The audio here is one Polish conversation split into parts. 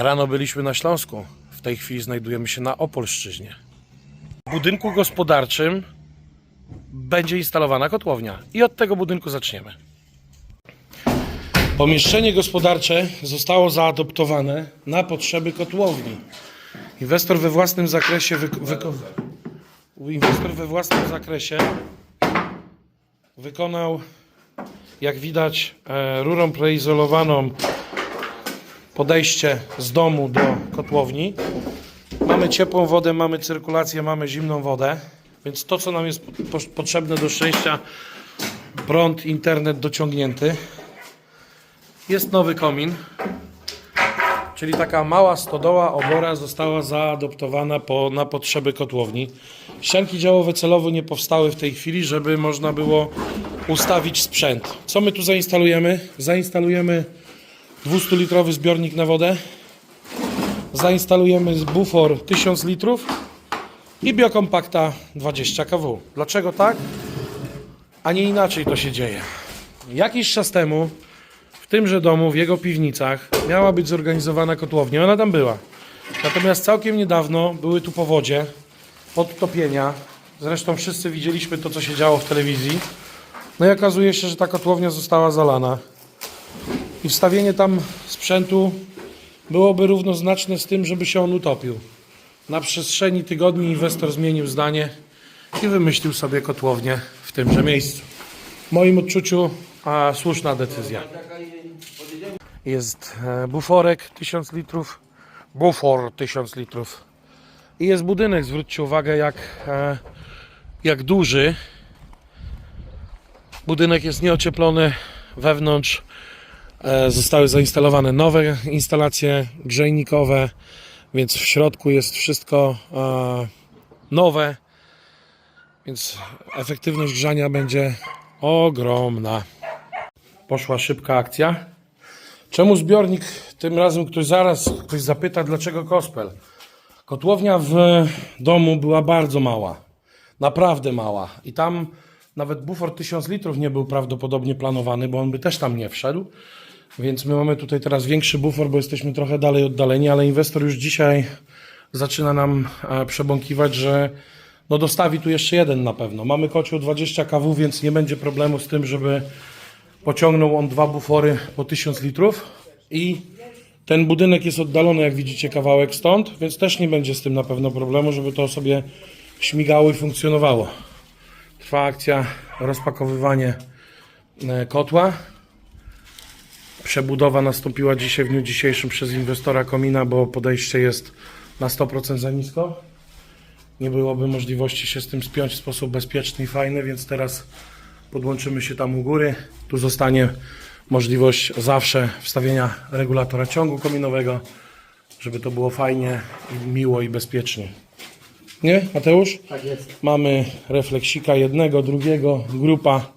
Rano byliśmy na Śląsku. W tej chwili znajdujemy się na Opolszczyźnie. W budynku gospodarczym będzie instalowana kotłownia i od tego budynku zaczniemy. Pomieszczenie gospodarcze zostało zaadoptowane na potrzeby kotłowni. Inwestor we własnym zakresie wyko- wyko- inwestor we własnym zakresie wykonał, jak widać, e, rurą preizolowaną podejście z domu do kotłowni. Mamy ciepłą wodę, mamy cyrkulację, mamy zimną wodę, więc to, co nam jest po- po- potrzebne do szczęścia, prąd, internet dociągnięty. Jest nowy komin, czyli taka mała stodoła obora została zaadoptowana po, na potrzeby kotłowni. Ścianki działowe celowo nie powstały w tej chwili, żeby można było ustawić sprzęt. Co my tu zainstalujemy? Zainstalujemy 200-litrowy zbiornik na wodę. Zainstalujemy bufor 1000 litrów i biokompakta 20 kW. Dlaczego tak? A nie inaczej to się dzieje. Jakiś czas temu w tymże domu, w jego piwnicach miała być zorganizowana kotłownia. Ona tam była. Natomiast całkiem niedawno były tu powodzie, podtopienia. Zresztą wszyscy widzieliśmy to, co się działo w telewizji. No i okazuje się, że ta kotłownia została zalana i wstawienie tam sprzętu byłoby równoznaczne z tym, żeby się on utopił. Na przestrzeni tygodni inwestor zmienił zdanie i wymyślił sobie kotłownię w tymże miejscu. W moim odczuciu a, słuszna decyzja. Jest e, buforek 1000 litrów, bufor 1000 litrów i jest budynek, zwróćcie uwagę jak, e, jak duży. Budynek jest nieocieplony wewnątrz, Zostały zainstalowane nowe instalacje grzejnikowe, więc w środku jest wszystko e, nowe, więc efektywność grzania będzie ogromna. Poszła szybka akcja. Czemu zbiornik? Tym razem ktoś zaraz ktoś zapyta, dlaczego kospel. Kotłownia w domu była bardzo mała. Naprawdę mała. I tam nawet bufor 1000 litrów nie był prawdopodobnie planowany, bo on by też tam nie wszedł. Więc my mamy tutaj teraz większy bufor, bo jesteśmy trochę dalej oddaleni, ale inwestor już dzisiaj zaczyna nam e, przebąkiwać, że no dostawi tu jeszcze jeden na pewno. Mamy kocioł 20 kW, więc nie będzie problemu z tym, żeby pociągnął on dwa bufory po 1000 litrów i ten budynek jest oddalony, jak widzicie, kawałek stąd, więc też nie będzie z tym na pewno problemu, żeby to sobie śmigało i funkcjonowało. Trwa akcja rozpakowywanie e, kotła. Przebudowa nastąpiła dzisiaj w dniu dzisiejszym przez inwestora komina, bo podejście jest na 100% za nisko. Nie byłoby możliwości się z tym spiąć w sposób bezpieczny i fajny, więc teraz podłączymy się tam u góry. Tu zostanie możliwość zawsze wstawienia regulatora ciągu kominowego, żeby to było fajnie, miło i bezpiecznie. Nie, Mateusz? Tak jest. Mamy refleksika jednego, drugiego, grupa,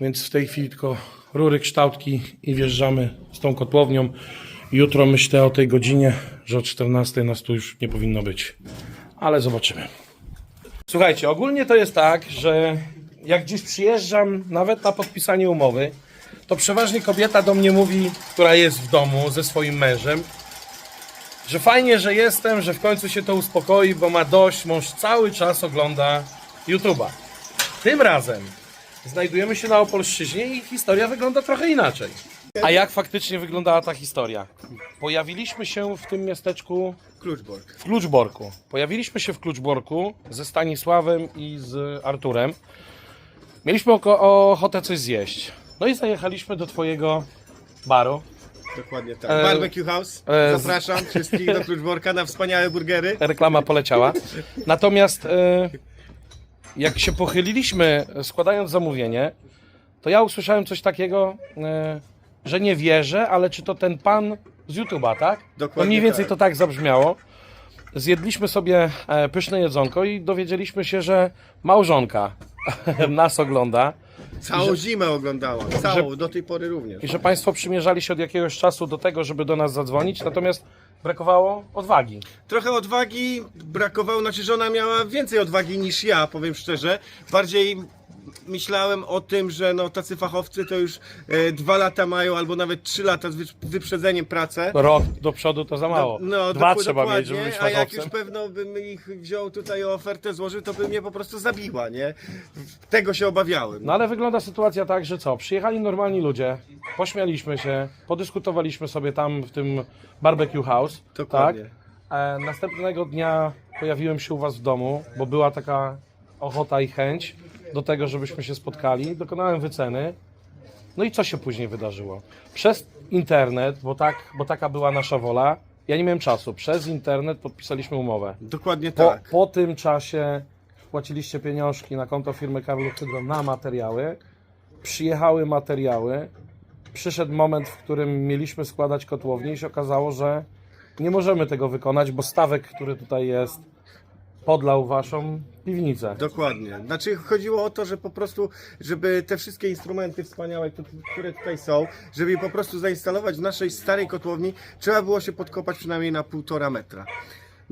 więc w tej chwili tylko rury, kształtki i wjeżdżamy z tą kotłownią. Jutro myślę o tej godzinie, że o 14 nas tu już nie powinno być, ale zobaczymy. Słuchajcie, ogólnie to jest tak, że jak gdzieś przyjeżdżam, nawet na podpisanie umowy, to przeważnie kobieta do mnie mówi, która jest w domu ze swoim mężem, że fajnie, że jestem, że w końcu się to uspokoi, bo ma dość, mąż cały czas ogląda YouTube'a. Tym razem znajdujemy się na Opolszczyźnie i historia wygląda trochę inaczej. A jak faktycznie wyglądała ta historia? Pojawiliśmy się w tym miasteczku Kluczborg. w Kluczborku. Pojawiliśmy się w Kluczborku ze Stanisławem i z Arturem. Mieliśmy oko- ochotę coś zjeść. No i zajechaliśmy do twojego baru. Dokładnie tak. E, Barbecue House. e, z- Zapraszam wszystkich do Kluczborka na wspaniałe burgery. reklama poleciała. Natomiast e, jak się pochyliliśmy, składając zamówienie, to ja usłyszałem coś takiego, e, że nie wierzę, ale czy to ten pan z YouTube'a, tak? Dokładnie no mniej więcej tak. to tak zabrzmiało. Zjedliśmy sobie e, pyszne jedzonko i dowiedzieliśmy się, że małżonka nas ogląda Całą zimę oglądałam. Całą, do tej pory również. i że Państwo przymierzali się od jakiegoś czasu do tego, żeby do nas zadzwonić, natomiast brakowało odwagi. Trochę odwagi brakowało, znaczy żona miała więcej odwagi niż ja, powiem szczerze. Bardziej myślałem o tym, że no tacy fachowcy to już e, dwa lata mają, albo nawet trzy lata z wyprz- wyprzedzeniem pracę. Rok do przodu to za mało. No, Dwa doku- trzeba mieć, dokładnie, żeby być A jak fachowcem. już pewno bym ich wziął tutaj o ofertę złożył, to by mnie po prostu zabiła, nie? Tego się obawiałem. No ale wygląda sytuacja tak, że co? Przyjechali normalni ludzie, pośmialiśmy się, podyskutowaliśmy sobie tam w tym barbecue house. Dokładnie. Tak? E, następnego dnia pojawiłem się u Was w domu, bo była taka ochota i chęć do tego, żebyśmy się spotkali. Dokonałem wyceny. No i co się później wydarzyło? Przez internet, bo, tak, bo taka była nasza wola, ja nie miałem czasu. Przez internet podpisaliśmy umowę. Dokładnie Po, tak. po tym czasie wpłaciliście pieniążki na konto firmy Karlu Hydro na materiały. Przyjechały materiały. Przyszedł moment, w którym mieliśmy składać kotłownię i się okazało, że nie możemy tego wykonać, bo stawek, który tutaj jest, podlał waszą piwnicę. Dokładnie. Znaczy chodziło o to, że po prostu, żeby te wszystkie instrumenty wspaniałe, które tutaj są, żeby je po prostu zainstalować w naszej starej kotłowni, trzeba było się podkopać przynajmniej na półtora metra.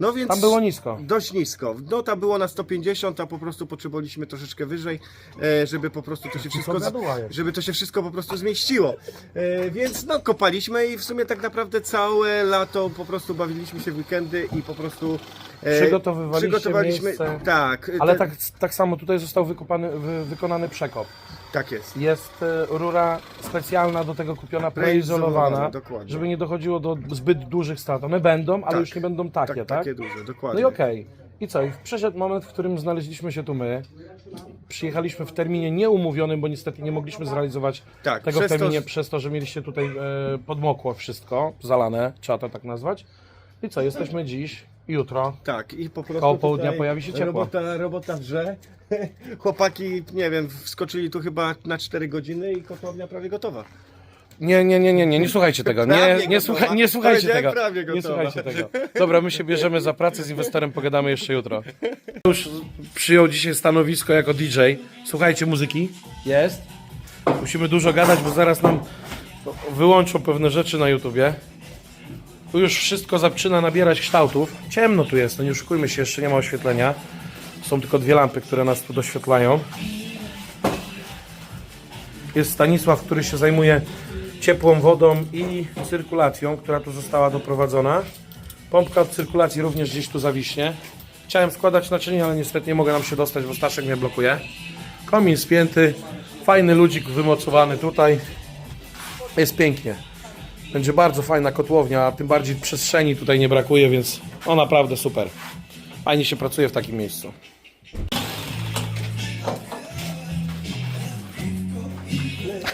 No więc Tam było nisko. Dość nisko. No tam było na 150, a po prostu potrzebowaliśmy troszeczkę wyżej, e, żeby po prostu to się wszystko, gaduła jest. żeby to się wszystko po prostu zmieściło. E, Więc no kopaliśmy i w sumie tak naprawdę całe lato po prostu bawiliśmy się w weekendy i po prostu e, Przygotowywaliście przygotowaliśmy miejsce. tak, Ale te- tak, tak samo tutaj został wykopany, wy, wykonany przekop. Tak jest. Jest e, rura specjalna do tego kupiona, Preizolowana, dokładnie. żeby nie dochodziło do zbyt dużych strat. One będą, ale Tak. już nie będą takie, tak? takie duże, No dokładnie. i okej. I co? I przyszedł moment, w którym znaleźliśmy się tu my. Przyjechaliśmy w terminie nieumówionym, bo niestety nie mogliśmy zrealizować Tak, tego w przez to, terminie że- przez to, że mieliście tutaj e, podmokło wszystko, zalane, trzeba to tak nazwać. I co? Jesteśmy dziś, jutro. Tak, i po prostu Koło południa tutaj pojawi się ciepło. Robota, robota wrze. Chłopaki, nie wiem, wskoczyli tu chyba na 4 godziny i kotłownia prawie gotowa. Nie, nie, nie, nie, nie, nie słuchajcie tego. Nie, Prawie nie, gotowa. słuchaj, nie słuchajcie Powiedziałem tego. prawie Nie gotowa. słuchajcie tego. Dobra, my się bierzemy za pracę z inwestorem, pogadamy jeszcze jutro. Już przyjął dzisiaj stanowisko jako DJ. Słuchajcie muzyki. Jest. Musimy dużo gadać, bo zaraz nam wyłączą pewne rzeczy na YouTubie. Tu już wszystko zaczyna nabierać kształtów. Ciemno tu jest, no nie oszukujmy się, jeszcze nie ma oświetlenia. Są tylko dwie lampy, które nas tu doświetlają. Jest Stanisław, który się zajmuje ciepłą wodą i cyrkulacją, która tu została doprowadzona. Pompka od cyrkulacji również gdzieś tu zawiśnie. Chciałem składać naczynie, ale niestety nie mogę nam się dostać, bo Staszek mnie blokuje. Komin spięty, fajny ludzik wymocowany tutaj. Jest pięknie. Będzie bardzo fajna kotłownia, a tym bardziej przestrzeni tutaj nie brakuje, więc o naprawdę super. Fajnie się pracuje w takim miejscu.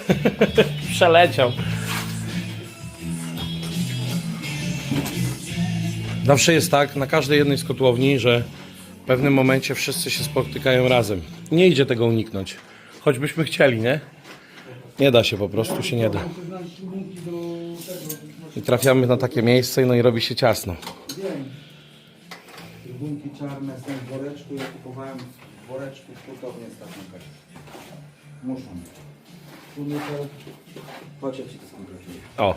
Przeleciał. Zawsze jest tak na każdej jednej z kotłowni, że w pewnym momencie wszyscy się spotykają razem. Nie idzie tego uniknąć. Choćbyśmy chcieli, nie? Nie da się po prostu, się nie da. I trafiamy na takie miejsce, no i robi się ciasno. Czarne są w woreczku, ja kupowałem w woreczku w hurtowni ostatnio Kasia. Muszą. Tu nie to... Chodź, ja ci to skontroluję. O,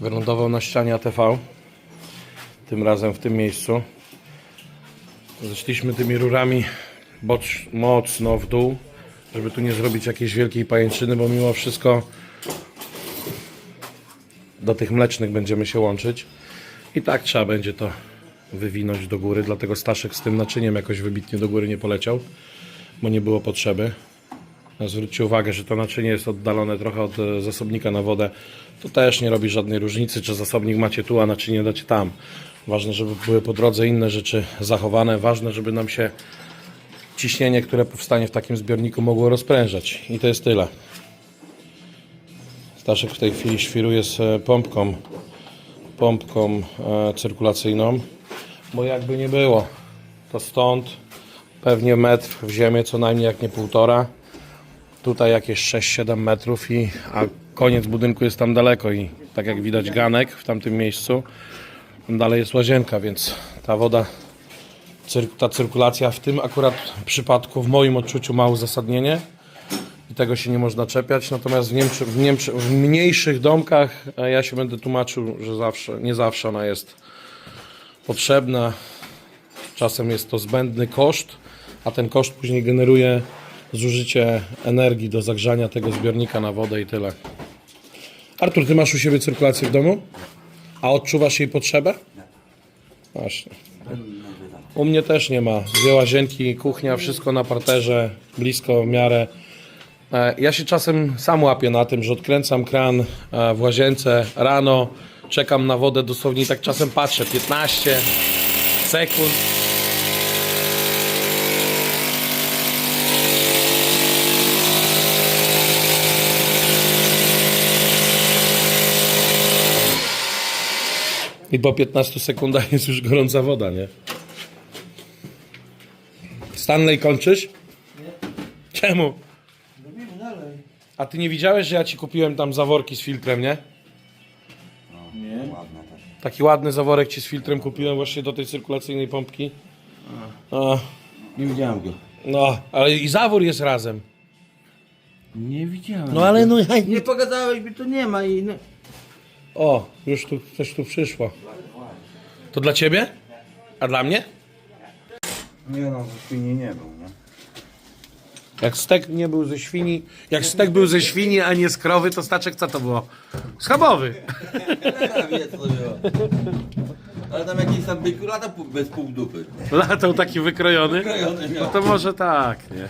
wylądował na ścianie ATV. Tym razem w tym miejscu. Zeszliśmy tymi rurami bocz, mocno w dół, żeby tu nie zrobić jakiejś wielkiej pajęczyny, bo mimo wszystko do tych mlecznych będziemy się łączyć. I tak trzeba będzie to wywinąć do góry, dlatego Staszek z tym naczyniem jakoś wybitnie do góry nie poleciał, bo nie było potrzeby. Zwróćcie uwagę, że to naczynie jest oddalone trochę od e, zasobnika na wodę. To też nie robi żadnej różnicy, czy zasobnik macie tu, a naczynie dacie tam. Ważne, żeby były po drodze inne rzeczy zachowane. Ważne, żeby nam się ciśnienie, które powstanie w takim zbiorniku mogło rozprężać. I to jest tyle. Staszek w tej chwili świruje z e, pompką pompką e, cyrkulacyjną, bo jakby nie było, to stąd pewnie metr w ziemię, co najmniej jak nie półtora. Tutaj jakieś 6-7 metrów, i, a koniec budynku jest tam daleko i tak jak widać ganek w tamtym miejscu, dalej jest łazienka, więc ta woda, ta cyrkulacja w tym akurat przypadku, w moim odczuciu ma uzasadnienie. I tego się nie można czepiać. Natomiast w, Niemczy, w, Niemczy, w mniejszych domkach ja się będę tłumaczył, że zawsze, nie zawsze ona jest potrzebna. Czasem jest to zbędny koszt, a ten koszt później generuje zużycie energii do zagrzania tego zbiornika na wodę i tyle. Artur, ty masz u siebie cyrkulację w domu? A odczuwasz jej potrzebę? Właśnie. U mnie też nie ma. Dwie łazienki, kuchnia, wszystko na parterze, blisko w miarę. E, Ja się czasem sam łapię na tym, że odkręcam kran e, w łazience rano, czekam na wodę dosłownie i tak czasem patrzę 15 sekund. I po 15 sekundach jest już gorąca woda, nie? Stanley kończysz? Czemu? A ty nie widziałeś, że ja ci kupiłem tam zaworki z filtrem, nie? Ładna też. Taki ładny zaworek ci z filtrem kupiłem właśnie do tej cyrkulacyjnej pompki. A, Nie widziałem go. no, ale i zawór jest razem. Nie widziałem. No ale no ja... Nie pogadałeś mi, to nie ma i... No. O, już tu coś tu przyszło. To dla ciebie? A dla mnie? Nie no, w świnie nie był, nie? Jak stek nie był ze świni, jak stek był ze świni, a nie z krowy, to staczek co to było? Schabowy. Wie co było. Ale tam jakiś tam byk lata pół- bez pół dupy. Latał taki wykrojony. Krojony No miał. to może tak, nie?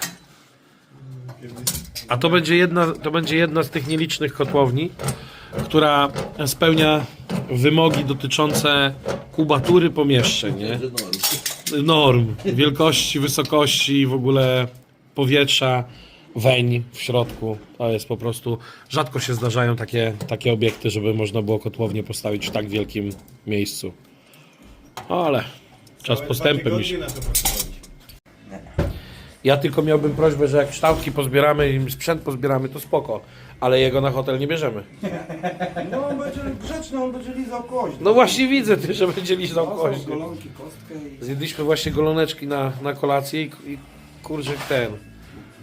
A to będzie jedna, to będzie jedna z tych nielicznych kotłowni, która spełnia wymogi dotyczące kubatury pomieszczeń, nie? Norm, wielkości, wysokości, w ogóle powietrza, weń w środku. To jest po prostu, rzadko się zdarzają takie, takie obiekty, żeby można było kotłownię postawić w tak wielkim miejscu. Ale czas postępem mi się. Ja tylko miałbym prośbę, że jak kształtki pozbieramy i sprzęt pozbieramy, to spoko, ale jego na hotel nie bierzemy. No on będzie grzeczny, on będzie lizał kość. No właśnie widzę, ty, że będzie lizał kość. są golonki, kostkę i... Zjedliśmy właśnie goloneczki na, na kolację i, i kurczę ten.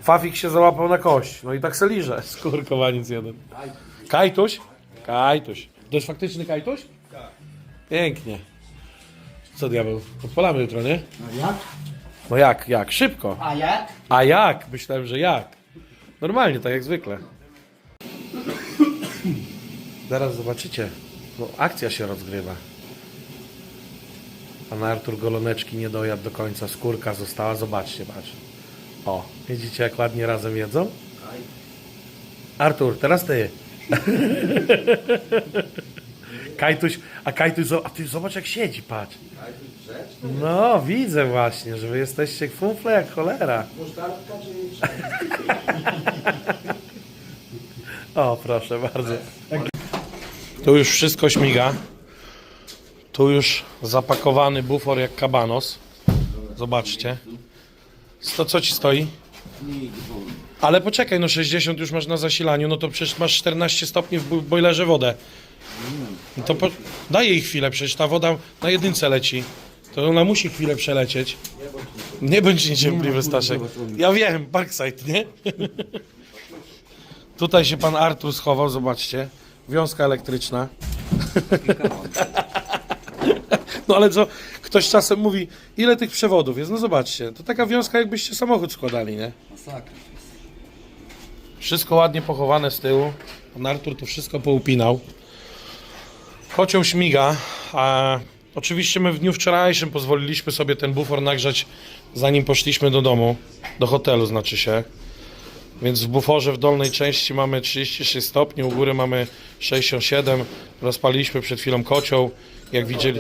Fafik się załapał na kość. No i tak se liże. Skurkowaniec jeden. Kajtuś? Kajtuś. To jest faktyczny kajtuś? Tak. Pięknie. Co diabeł? Odpalamy jutro, nie? No jak? No jak, jak? Szybko. A jak? A jak? Myślałem, że jak. Normalnie, tak jak zwykle. Zaraz zobaczycie. No, akcja się rozgrywa. Pan Artur goloneczki nie dojadł do końca. Skórka została. Zobaczcie, patrz. O, widzicie jak ładnie razem jedzą? Artur, teraz ty. Kajtuś, a Kajtuś, zo- a ty zobacz jak siedzi, patrz. No, widzę właśnie, że wy jesteście funfle jak cholera. O, proszę bardzo. Tu już wszystko śmiga. Tu już zapakowany bufor jak kabanos. Zobaczcie. To co ci stoi? Ale poczekaj, no 60 już masz na zasilaniu, no to przecież masz 14 stopni w bo- bojlerze wodę. No to po... daj jej chwilę, przecież ta woda na jedynce leci. To ona musi chwilę przelecieć. Nie bądź niecierpliwy, Staszek. Ja wiem, backside, nie? Tutaj się pan Artur schował, zobaczcie. Wiązka elektryczna. No ale co, ktoś czasem mówi, ile tych przewodów jest? No zobaczcie, to taka wiązka jakbyście samochód składali, nie? Masakra. Wszystko ładnie pochowane z tyłu. Pan Artur to wszystko poupinał. Kocioł śmiga. A oczywiście my w dniu wczorajszym pozwoliliśmy sobie ten bufor nagrzać zanim poszliśmy do domu, do hotelu znaczy się. Więc w buforze w dolnej części mamy 36 stopni, u góry mamy 67. Rozpaliliśmy przed chwilą kocioł. Jak widzieli,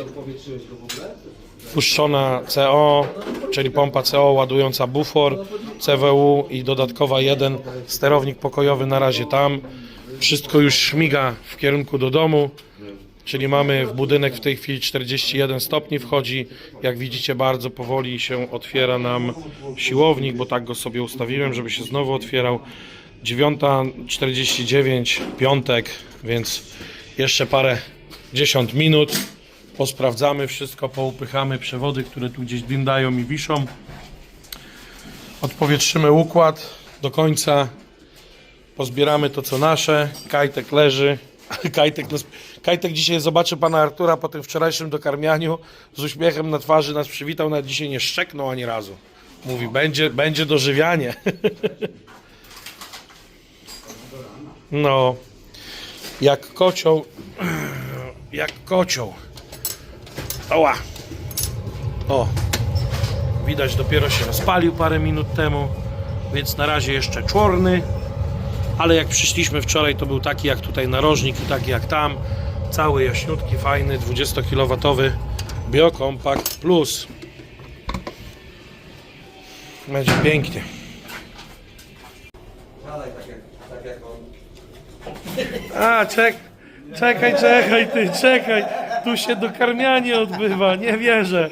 puszczona CO, czyli pompa CO ładująca bufor, CWU i dodatkowa jeden sterownik pokojowy na razie tam. Wszystko już śmiga w kierunku do domu, czyli mamy w budynek w tej chwili 41 stopni wchodzi. Jak widzicie bardzo powoli się otwiera nam siłownik, bo tak go sobie ustawiłem, żeby się znowu otwierał. 9.49, piątek, więc jeszcze parę dziesiąt minut. Posprawdzamy wszystko, poupychamy przewody, które tu gdzieś dyndają i wiszą. Odpowietrzymy układ do końca Pozbieramy to co nasze. Kajtek leży. Kajtek, nas, Kajtek dzisiaj zobaczy pana Artura po tym wczorajszym dokarmianiu. Z uśmiechem na twarzy nas przywitał, nawet dzisiaj nie szczeknął ani razu. Mówi, będzie, będzie dożywianie. No, jak kocioł, jak kocioł. Oła. O, widać dopiero się rozpalił parę minut temu, więc na razie jeszcze czorny, ale jak przyszliśmy wczoraj to był taki jak tutaj narożnik i taki jak tam, cały jaśniutki, fajny, 20 kW Biokompact Plus. Będzie pięknie. Tak jak, tak. A, czek, czekaj, czekaj, ty, czekaj. Tu się dokarmianie odbywa, nie wierzę.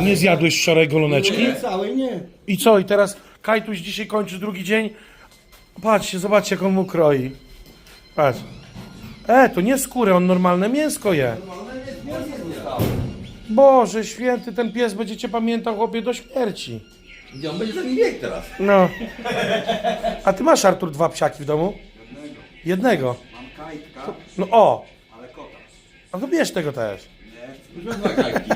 Nie zjadłeś wczoraj goloneczki? Całej nie. I co? I teraz Kajtuś dzisiaj kończy drugi dzień. Patrzcie, zobaczcie jak on mu kroi. Patrz. E, to nie skórę, on normalne mięsko je. Boże święty, ten pies będzie cię pamiętał chłopie do śmierci. Gdzie on będzie za nim biegł teraz? No. A ty masz Artur dwa psiaki w domu? Jednego. Mam kajtka, No o, ale kota. a to bierz tego też. Już mam dwa kajki.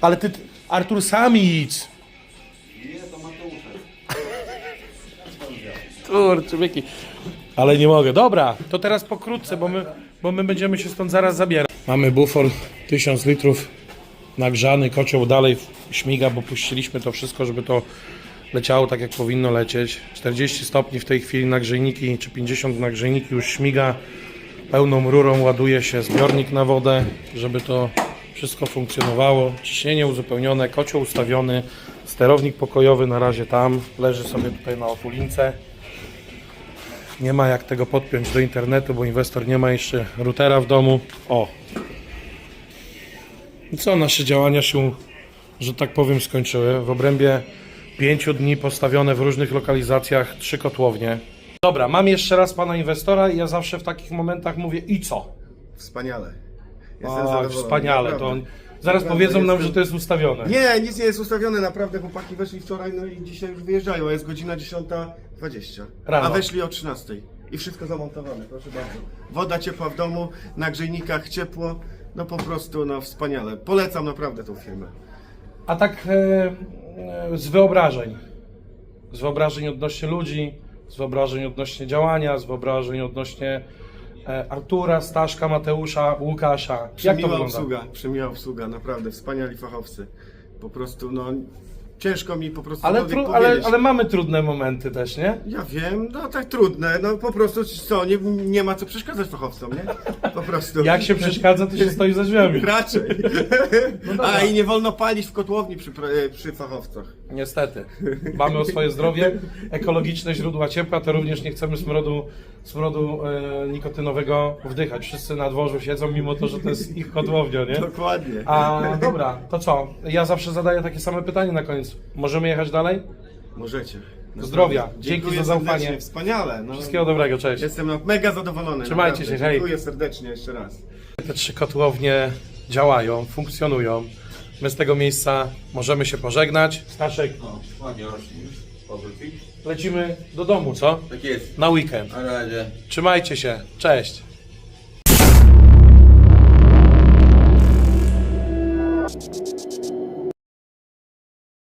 Ale ty, Artur, sam idź. Nie, to Mateusze. Kurczę, wieki. Ale nie mogę. Dobra, to teraz pokrótce, bo my, bo my będziemy się stąd zaraz zabierać. Mamy bufor 1000 litrów nagrzany, kocioł dalej śmiga, bo puściliśmy to wszystko, żeby to leciało tak jak powinno lecieć. 40 stopni w tej chwili nagrzejniki, czy 50 nagrzejniki już śmiga. Pełną rurą ładuje się zbiornik na wodę, żeby to wszystko funkcjonowało. Ciśnienie uzupełnione, kocioł ustawiony, sterownik pokojowy na razie tam, leży sobie tutaj na otulince. Nie ma jak tego podpiąć do internetu, bo inwestor nie ma jeszcze routera w domu. O! I co, nasze działania się, że tak powiem, skończyły. W obrębie pięciu dni postawione w różnych lokalizacjach trzy kotłownie. Dobra, mam jeszcze raz pana inwestora i ja zawsze w takich momentach mówię i co? Wspaniale. Jestem O, zadowolony. wspaniale, to naprawdę. on, zaraz Naprawdę powiedzą nam, jestem- że to jest ustawione. Nie, nic nie jest ustawione, naprawdę chłopaki weszli wczoraj, no i dzisiaj już wyjeżdżają, a jest godzina 10.20. Rano. A weszli o 13.00. I wszystko zamontowane, proszę bardzo. Woda ciepła w domu, na grzejnikach ciepło, no po prostu, no wspaniale. Polecam naprawdę tą firmę. A tak e, e, z wyobrażeń. Z wyobrażeń odnośnie ludzi, z wyobrażeń odnośnie działania, z wyobrażeń odnośnie e, Artura, Staszka, Mateusza, Łukasza. Jak to Przemiła wygląda? obsługa, przemiła obsługa, naprawdę, wspaniali fachowcy. Po prostu, no, ciężko mi po prostu Ale, tru, ale, powiedzieć. ale mamy trudne momenty też, nie? Ja wiem, no tak trudne, no po prostu co, nie, nie ma co przeszkadzać fachowcom, nie? Po prostu. Jak się przeszkadza, to się stoi za drzwiami. Raczej. dobra. A i nie wolno palić w kotłowni przy, e, przy fachowcach. Niestety. Dbamy o swoje zdrowie. Ekologiczne źródła ciepła, to również nie chcemy smrodu, smrodu e, nikotynowego wdychać. Wszyscy na dworzu siedzą, mimo to, że to jest ich kotłownia, nie? Dokładnie. A dobra, to co? Ja zawsze zadaję takie same pytanie na koniec. Możemy jechać dalej? Możecie. Zdrowia. Naprawdę. Dzięki Dziękuję za zaufanie. serdecznie, Wspaniale. No, Wszystkiego dobrego, cześć. Jestem no, mega zadowolony. Trzymajcie naprawdę. się, hej. Dziękuję serdecznie jeszcze raz. Te trzy kotłownie działają, funkcjonują. My z tego miejsca możemy się pożegnać. Staszek, No, ładnie rośnie już. Lecimy do domu, co? Tak jest. Na weekend. Na razie. Trzymajcie się. Cześć.